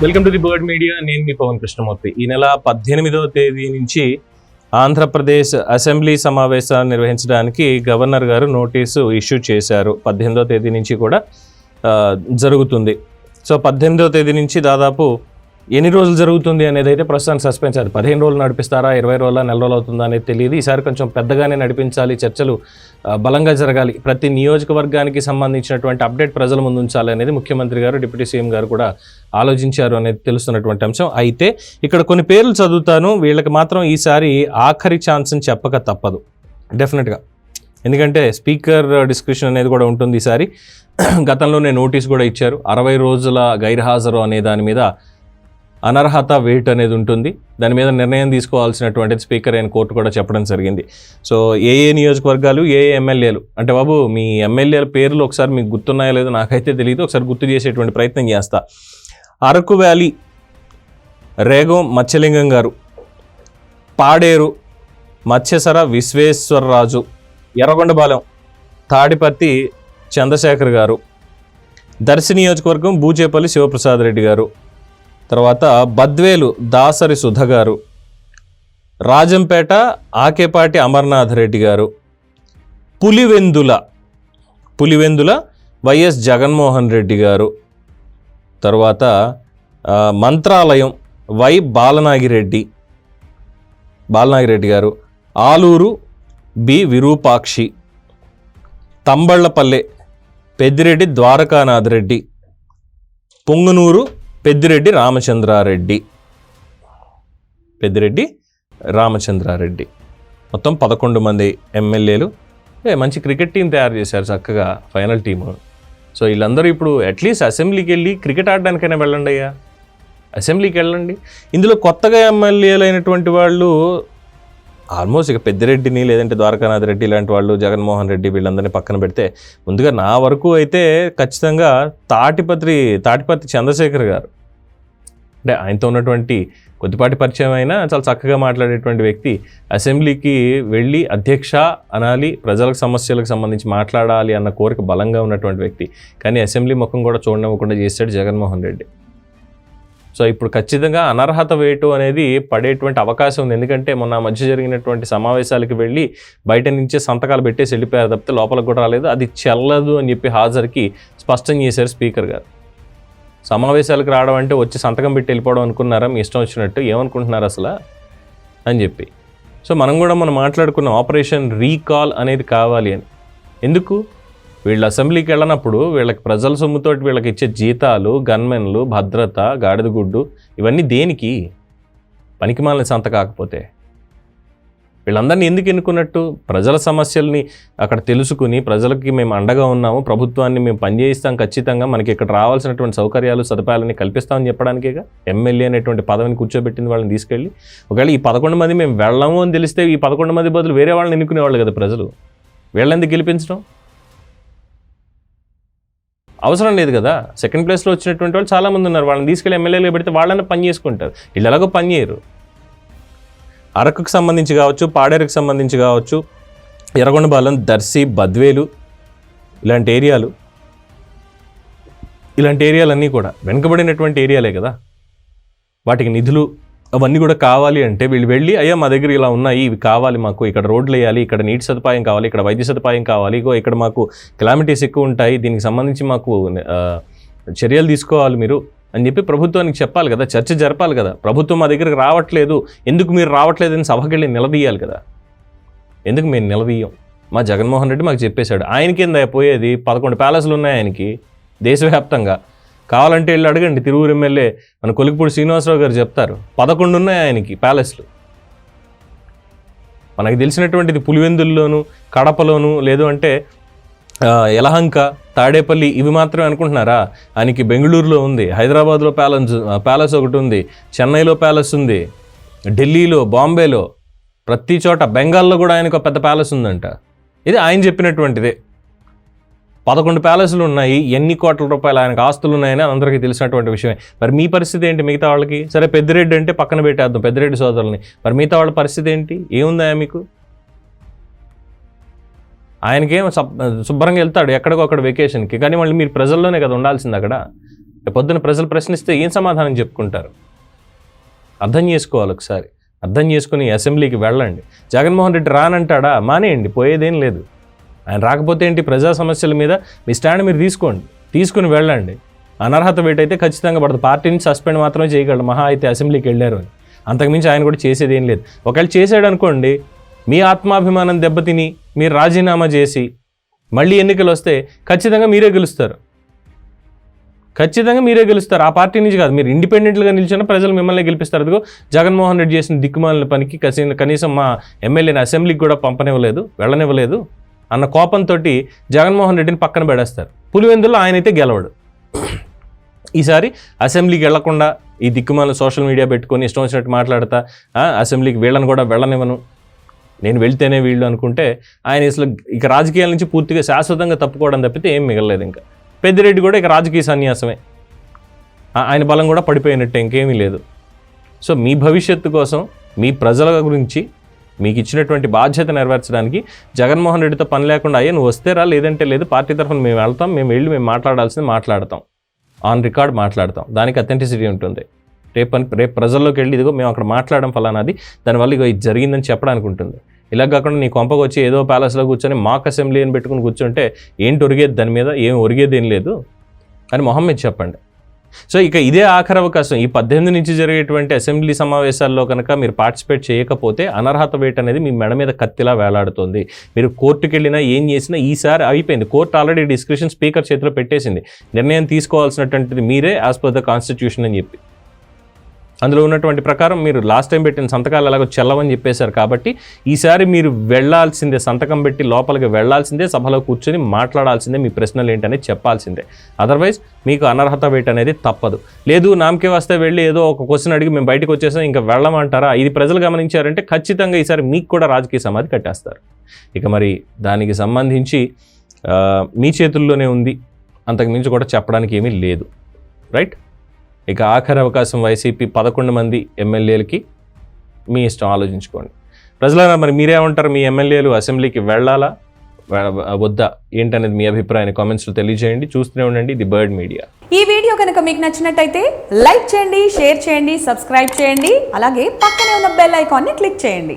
Welcome to the bird media. నేను మీ పవన్ కృష్ణమూర్తి. ఈ నెల పద్దెనిమిదవ తేదీ నుంచి ఆంధ్రప్రదేశ్ అసెంబ్లీ సమావేశాలు నిర్వహించడానికి గవర్నర్ గారు నోటీసు ఇష్యూ చేశారు. పద్దెనిమిదవ తేదీ నుంచి కూడా జరుగుతుంది. సో పద్దెనిమిదవ తేదీ నుంచి దాదాపు ఎన్ని రోజులు జరుగుతుంది అనేది అయితే ప్రస్తుతానికి సస్పెన్స్ అది పదిహేను రోజులు నడిపిస్తారా ఇరవై రోజుల నెల రోజులు అవుతుందా అనేది తెలియదు. ఈసారి కొంచెం పెద్దగానే నడిపించాలి చర్చలు బలంగా జరగాలి. ప్రతి నియోజకవర్గానికి సంబంధించినటువంటి అప్డేట్ ప్రజల ముందు ఉంచాలి అనేది ముఖ్యమంత్రి గారు డిప్యూటీ సీఎం గారు కూడా ఆలోచించారు అనేది తెలుస్తున్నటువంటి అంశం. అయితే ఇక్కడ కొన్ని పేర్లు చదువుతాను. వీళ్ళకి మాత్రం ఈసారి ఆఖరి ఛాన్స్ అని చెప్పక తప్పదు. డెఫినెట్గా ఎందుకంటే స్పీకర్ డిస్క్రిప్షన్ అనేది కూడా ఉంటుంది ఈసారి. గతంలోనే నోటీస్ కూడా ఇచ్చారు. అరవై రోజుల గైర్హాజరు అనే దాని మీద అనర్హత వెయిట్ అనేది ఉంటుంది. దాని మీద నిర్ణయం తీసుకోవాల్సినటువంటిది స్పీకర్ అయిన కోర్టు కూడా చెప్పడం జరిగింది. సో ఏ ఏ నియోజకవర్గాలు ఏ ఏ ఎమ్మెల్యేలు అంటే బాబు మీ ఎమ్మెల్యేల పేర్లు ఒకసారి మీకు గుర్తున్నాయో లేదో నాకైతే తెలియదు ఒకసారి గుర్తు చేసేటువంటి ప్రయత్నం చేస్తా. అరకు వ్యాలీ రేగం మత్స్యలింగం గారు పాడేరు మత్స్యసర విశ్వేశ్వరరాజు ఎర్రగొండపాలెం తాడిపత్తి చంద్రశేఖర్ గారు దర్శి నియోజకవర్గం బూచేపల్లి శివప్రసాద్ రెడ్డి గారు తర్వాత బద్వేలు దాసరి సుధ గారు రాజంపేట ఆకేపాటి అమర్నాథ్ రెడ్డి గారు పులివెందుల పులివెందుల వైఎస్ జగన్మోహన్ రెడ్డి గారు తర్వాత మంత్రాలయం వై బాలనాగిరెడ్డి బాలనాగిరెడ్డి గారు ఆలూరు బి విరూపాక్షి తంబళ్ళపల్లె పెద్దిరెడ్డి ద్వారకానాథ్ రెడ్డి పొంగునూరు పెద్దిరెడ్డి రామచంద్రారెడ్డి. పెద్దిరెడ్డి రామచంద్రారెడ్డి. మొత్తం పదకొండు మంది ఎమ్మెల్యేలు. ఏ, మంచి క్రికెట్ టీం తయారు చేశారు చక్కగా ఫైనల్ టీము. సో వీళ్ళందరూ ఇప్పుడు అట్లీస్ట్ అసెంబ్లీకి వెళ్ళి క్రికెట్ ఆడడానికైనా వెళ్ళండి అయ్యా. అసెంబ్లీకి వెళ్ళండి. ఇందులో కొత్తగా ఎమ్మెల్యేలు అయినటువంటి వాళ్ళు ఆల్మోస్ట్ ఇక పెద్దిరెడ్డిని లేదంటే ద్వారకానాథ్ రెడ్డి ఇలాంటి వాళ్ళు జగన్మోహన్ రెడ్డి వీళ్ళందరినీ పక్కన పెడితే ముందుగా నా వరకు అయితే ఖచ్చితంగా తాటిపత్రి తాటిపత్రి చంద్రశేఖర్ గారు. అంటే ఆయనతో ఉన్నటువంటి కొద్దిపాటి పరిచయం అయినా చాలా చక్కగా మాట్లాడేటువంటి వ్యక్తి. అసెంబ్లీకి వెళ్ళి అధ్యక్ష అనాలి ప్రజలకు సమస్యలకు సంబంధించి మాట్లాడాలి అన్న కోరిక బలంగా ఉన్నటువంటి వ్యక్తి. కానీ అసెంబ్లీ ముఖం కూడా చూడనివ్వకుండా చేశాడు జగన్మోహన్ రెడ్డి. సో ఇప్పుడు ఖచ్చితంగా అనర్హత వేటు అనేది పడేటువంటి అవకాశం ఉంది. ఎందుకంటే మొన్న మధ్య జరిగినటువంటి సమావేశాలకు వెళ్ళి బయట నుంచే సంతకాలు పెట్టేసి వెళ్ళిపోయారు తప్పితే లోపలికి కూడా రాలేదు. అది చెల్లదు అని చెప్పి హాజరుకి స్పష్టం చేశారు స్పీకర్ గారు. సమావేశాలకు రావడం అంటే వచ్చి సంతకం పెట్టి వెళ్ళిపోవడం అనుకున్నారా? మీ ఇష్టం వచ్చినట్టు ఏమనుకుంటున్నారు అసలు? అని చెప్పి. సో మనం కూడా మనం మాట్లాడుకున్న ఆపరేషన్ రీకాల్ అనేది కావాలి అని. ఎందుకు? వీళ్ళు అసెంబ్లీకి వెళ్ళనప్పుడు వీళ్ళకి ప్రజల సొమ్ముతోటి వీళ్ళకి ఇచ్చే జీతాలు గన్మెన్లు భద్రత గాడిదగుడ్డు ఇవన్నీ దేనికి? పనికిమాలిన సంత కాకపోతే. వీళ్ళందరినీ ఎందుకు ఎన్నుకున్నట్టు? ప్రజల సమస్యల్ని అక్కడ తెలుసుకుని ప్రజలకి మేము అండగా ఉన్నాము ప్రభుత్వాన్ని మేము పనిచేయిస్తాం ఖచ్చితంగా మనకి ఇక్కడ రావాల్సినటువంటి సౌకర్యాలు సదుపాయాలని కల్పిస్తామని చెప్పడానికేగా ఎమ్మెల్యే అనేటువంటి పదవిని కూర్చోబెట్టింది వాళ్ళని తీసుకెళ్ళి. ఒకవేళ ఈ పదకొండు మంది మేము వెళ్ళము అని తెలిస్తే ఈ పదకొండు మంది బదులు వేరే వాళ్ళని ఎన్నుకునేవాళ్ళు కదా ప్రజలు. వీళ్ళెందుకు గెలిపించడం? అవసరం లేదు కదా. సెకండ్ ప్లేస్లో వచ్చినటువంటి వాళ్ళు చాలామంది ఉన్నారు. వాళ్ళని తీసుకెళ్ళి ఎమ్మెల్యేలు పెడితే వాళ్ళని పని చేసుకుంటారు. వీళ్ళు ఎలాగో పని చేయరు. అరకుకు సంబంధించి కావచ్చు పాడేరుకు సంబంధించి కావచ్చు ఎర్రగొండపాలెం దర్శి బద్వేలు ఇలాంటి ఏరియాలు ఇలాంటి ఏరియాలన్నీ కూడా వెనుకబడినటువంటి ఏరియాలే కదా. వాటికి నిధులు అవన్నీ కూడా కావాలి అంటే వీళ్ళు వెళ్ళి అయ్యా మా దగ్గర ఇలా ఉన్నాయి ఇవి కావాలి మాకు ఇక్కడ రోడ్లు వేయాలి ఇక్కడ నీటి సదుపాయం కావాలి ఇక్కడ వైద్య సదుపాయం కావాలి ఇగో ఇక్కడ మాకు క్లామిటీస్ ఎక్కువ ఉంటాయి దీనికి సంబంధించి మాకు చర్యలు తీసుకోవాలి మీరు. అని చెప్పి ప్రభుత్వానికి చెప్పాలి కదా చర్చ జరపాలి కదా. ప్రభుత్వం మా దగ్గరికి రావట్లేదు. ఎందుకు మీరు రావట్లేదు అని సభకి వెళ్ళి నిలదీయాలి కదా. ఎందుకు మేము నిలదీయం? మా జగన్మోహన్ రెడ్డి మాకు చెప్పేశాడు. ఆయన కింద పోయేది? పదకొండు ప్యాలెస్లు ఉన్నాయి ఆయనకి దేశవ్యాప్తంగా. కావాలంటే వెళ్ళి అడగండి. తిరువురు ఎమ్మెల్యే మన కొలికిపూడి శ్రీనివాసరావు గారు చెప్తారు. పదకొండు ఉన్నాయి ఆయనకి ప్యాలెస్లు. మనకు తెలిసినటువంటిది పులివెందుల్లోను కడపలోను లేదు అంటే యలహంక తాడేపల్లి ఇవి మాత్రమే అనుకుంటున్నారా? ఆయనకి బెంగళూరులో ఉంది హైదరాబాద్లో ప్యాలెస్ ప్యాలెస్ ఒకటి ఉంది చెన్నైలో ప్యాలెస్ ఉంది ఢిల్లీలో బాంబేలో ప్రతి చోట బెంగాల్లో కూడా ఆయనకు ఒక పెద్ద ప్యాలెస్ ఉందంట. ఇది ఆయన చెప్పినటువంటిదే. పదకొండు ప్యాలెస్లు ఉన్నాయి ఎన్ని కోట్ల రూపాయలు ఆయనకు ఆస్తులు ఉన్నాయని అందరికీ తెలిసినటువంటి విషయమే. మరి మీ పరిస్థితి ఏంటి మిగతా వాళ్ళకి? సరే పెద్దిరెడ్డి అంటే పక్కన పెట్టేద్దాం పెద్దిరెడ్డి సోదరుల్ని. మరి మిగతా వాళ్ళ పరిస్థితి ఏంటి? ఏముందా మీకు? ఆయనకేం శుభ్రంగా వెళ్తాడు ఎక్కడికో అక్కడ వెకేషన్కి కానీ మళ్ళీ మీరు ప్రజల్లోనే కదా ఉండాల్సింది అక్కడ. రేపు పొద్దున ప్రజలు ప్రశ్నిస్తే ఏం సమాధానం చెప్పుకుంటారు? అర్థం చేసుకోవాలి ఒకసారి. అర్థం చేసుకుని అసెంబ్లీకి వెళ్ళండి. జగన్మోహన్ రెడ్డి రానంటాడా? మానేయండి పోయేదేం లేదు. ఆయన రాకపోతే ఏంటి? ప్రజా సమస్యల మీద మీ స్టాండ్ మీరు తీసుకోండి. తీసుకుని వెళ్ళండి. అనర్హత వేటైతే ఖచ్చితంగా పడదు. పార్టీని సస్పెండ్ మాత్రమే చేయగలడు. మహా అయితే అసెంబ్లీకి వెళ్ళారు అని. అంతకుమించి ఆయన కూడా చేసేది ఏం లేదు. ఒకవేళ చేశాడు అనుకోండి మీ ఆత్మాభిమానం దెబ్బతిని మీరు రాజీనామా చేసి మళ్ళీ ఎన్నికలు వస్తే ఖచ్చితంగా మీరే గెలుస్తారు. ఖచ్చితంగా మీరే గెలుస్తారు. ఆ పార్టీ నుంచి కాదు మీరు ఇండిపెండెంట్గా నిలిచిన ప్రజలు మిమ్మల్ని గెలిపిస్తారు. అదిగో జగన్మోహన్ రెడ్డి చేసిన దిక్కుమాలిన పనికి కసి కనీసం మా ఎమ్మెల్యేని అసెంబ్లీకి కూడా పంపనివ్వలేదు వెళ్ళనివ్వలేదు అన్న కోపంతో జగన్మోహన్ రెడ్డిని పక్కన పెడేస్తారు. పులివెందుల్లో ఆయనైతే గెలవడు. ఈసారి అసెంబ్లీకి వెళ్ళకుండా ఈ దిక్కుమాల సోషల్ మీడియా పెట్టుకొని ఇష్టం వచ్చినట్టు మాట్లాడతా అసెంబ్లీకి వీళ్ళని కూడా వెళ్ళనివ్వను. నేను వెళ్తేనే వీళ్ళు అనుకుంటే ఆయన అసలు ఇక రాజకీయాల నుంచి పూర్తిగా శాశ్వతంగా తప్పుకోవడం తప్పితే ఏం మిగలలేదు ఇంకా. పెద్దిరెడ్డి కూడా ఇక రాజకీయ సన్యాసమే. ఆయన బలం కూడా పడిపోయినట్టు ఇంకేమీ లేదు. సో మీ భవిష్యత్తు కోసం మీ ప్రజల గురించి మీకు ఇచ్చినటువంటి బాధ్యత నెరవేర్చడానికి జగన్మోహన్ రెడ్డితో పని లేకుండా అయ్యే నువ్వు వస్తే రా లేదంటే లేదు పార్టీ తరఫున మేము వెళ్తాం మేము వెళ్ళి మేము మాట్లాడాల్సింది మాట్లాడతాం. ఆన్ రికార్డ్ మాట్లాడతాం. దానికి అథెంటిసిటీ ఉంటుంది. రేపు రేపు ప్రజల్లోకి వెళ్ళి ఇదిగో మేము అక్కడ మాట్లాడడం ఫలానాది దానివల్ల ఇగో ఇది జరిగిందని చెప్పడానికి ఉంటుంది ఇలా కాకుండా నీ కొంపకు వచ్చి ఏదో ప్యాలెస్లో కూర్చొని మాక్ అసెంబ్లీ అని పెట్టుకుని కూర్చుంటే ఏంటి ఒరిగేది దాని మీద? ఏం ఒరిగేది ఏం లేదు? అని మొహం మీద చెప్పండి. సో ఇక ఇదే ఆఖరి అవకాశం. ఈ పద్దెనిమిది నుంచి జరిగేటువంటి అసెంబ్లీ సమావేశాల్లో కనుక మీరు పార్టిసిపేట్ చేయకపోతే అనర్హత వేట్ అనేది మీ మెడ మీద కత్తిలా వేలాడుతుంది. మీరు కోర్టుకి వెళ్ళినా ఏం చేసినా ఈసారి అయిపోయింది. కోర్టు ఆల్రెడీ డిస్క్రిప్షన్ స్పీకర్ చేతిలో పెట్టేసింది. నిర్ణయం తీసుకోవాల్సినటువంటిది మీరే యాజ్ పర్ ద కాన్స్టిట్యూషన్ అని చెప్పి. అందులో ఉన్నటువంటి ప్రకారం మీరు లాస్ట్ టైం పెట్టిన సంతకాలు ఎలాగో చెల్లవని చెప్పేశారు కాబట్టి ఈసారి మీరు వెళ్ళాల్సిందే సంతకం పెట్టి లోపలికి వెళ్ళాల్సిందే సభలో కూర్చొని మాట్లాడాల్సిందే మీ ప్రశ్నలు ఏంటనేది చెప్పాల్సిందే. అదర్వైజ్ మీకు అనర్హత వేట్ అనేది తప్పదు. లేదు నామకే వస్తే వెళ్ళి ఏదో ఒక క్వశ్చన్ అడిగి మేము బయటకు వచ్చేసాం ఇంకా వెళ్ళమంటారా? ఇది ప్రజలు గమనించారంటే ఖచ్చితంగా ఈసారి మీకు కూడా రాజకీయ సమాధి కట్టేస్తారు. ఇక మరి దానికి సంబంధించి మీ చేతుల్లోనే ఉంది. అంతకుమించి కూడా చెప్పడానికి ఏమీ లేదు. రైట్ ఇక ఆఖరి అవకాశం వైసీపీ పదకొండు మంది ఎమ్మెల్యేలకి మీ ఇష్టం ఆలోచించుకోండి. ప్రజలారా మరి మీరేమంటారు? మీ ఎమ్మెల్యేలు అసెంబ్లీకి వెళ్ళాలా? వద్దా? ఏంటనేది మీ అభిప్రాయాన్ని కామెంట్స్లో తెలియజేయండి. చూస్తూనే ఉండండి ది బర్డ్ మీడియా. ఈ వీడియో కనుక మీకు నచ్చినట్టయితే లైక్ చేయండి షేర్ చేయండి సబ్స్క్రైబ్ చేయండి అలాగే పక్కనే ఉన్న బెల్ ఐకాన్ని క్లిక్ చేయండి.